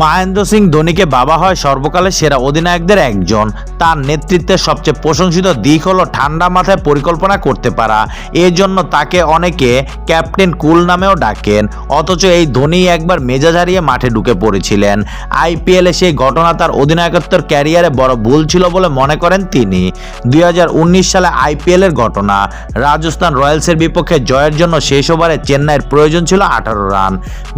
মহেন্দ্র সিং ধোনিকে বাবা হয় সর্বকালের সেরা অধিনায়কদের একজন। তার নেতৃত্বের সবচেয়ে প্রশংসিত দিক হলো ঠান্ডা মাথায় পরিকল্পনা করতে পারা। এর জন্য তাকে অনেকে ক্যাপ্টেন কুল নামেও ডাকেন। অথচ এই ধোনি একবার মেজাজ হারিয়ে মাঠে ঢুকে পড়েছিলেন। আইপিএলে সেই ঘটনা তার অধিনায়কত্বের ক্যারিয়ারে বড় ভুল ছিল বলে মনে করেন তিনি। দুই হাজার উনিশ সালে আইপিএলের ঘটনা। রাজস্থান রয়্যালসের বিপক্ষে জয়ের জন্য শেষ ওভারে চেন্নাইয়ের প্রয়োজন ছিল আঠারো রান।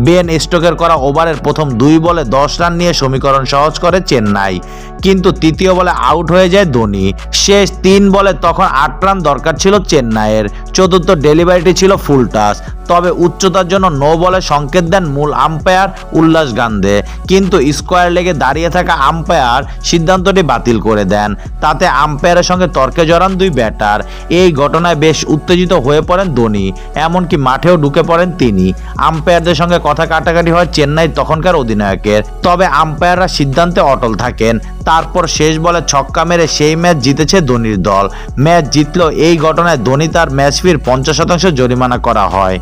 বেন স্টোকের করা ওভারের প্রথম দুই বলে দশ রান নিয়ে সমীকরণ সহজ করে চেন্নাই। কিন্তু তৃতীয় বলে আউট হয়ে যায় ধোনি। শেষ তিন বলে তখন আট রান দরকার ছিল চেন্নাইয়ের। চতুর্থ ডেলিভারিটি ছিল ফুল টাচ তবে উচ্চতার জন্য নো বলে সংকেত দেন মূল আম্পায়ার উল্লাস গান্ধে। কিন্তু স্কোয়ার লেগে দাঁড়িয়ে থাকা আম্পায়ার সিদ্ধান্তটি বাতিল করে দেন। তাতে আম্পায়ারের সঙ্গে তর্কে জড়ান দুই ব্যাটার এই ঘটনায় বেশ উত্তেজিত হয়ে পড়েন ধোনি, এমনকি মাঠেও ঢুকে পড়েন তিনি। আম্পায়ারদের সঙ্গে কথা কাটাকাটি হয় চেন্নাই তখনকার অধিনায়কের। তবে আম্পায়াররা সিদ্ধান্তে অটল থাকেন। তারপর শেষ বলে ছক্কা মেরে সেই ম্যাচ জিতেছে ধোনির দল। ম্যাচ জিতলেও এই ঘটনায় ধোনি তার ম্যাচ ফির পঞ্চাশ শতাংশ জরিমানা করা হয়।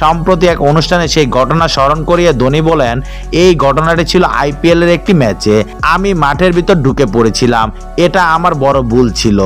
সম্প্রতি এক অনুষ্ঠানে সেই ঘটনা স্মরণ করিয়ে ধোনি বলেন, এই ঘটনাটি ছিল আইপিএলের একটি ম্যাচে। আমি মাঠের ভিতর ঢুকে পড়েছিলাম। এটা আমার বড় ভুল ছিল।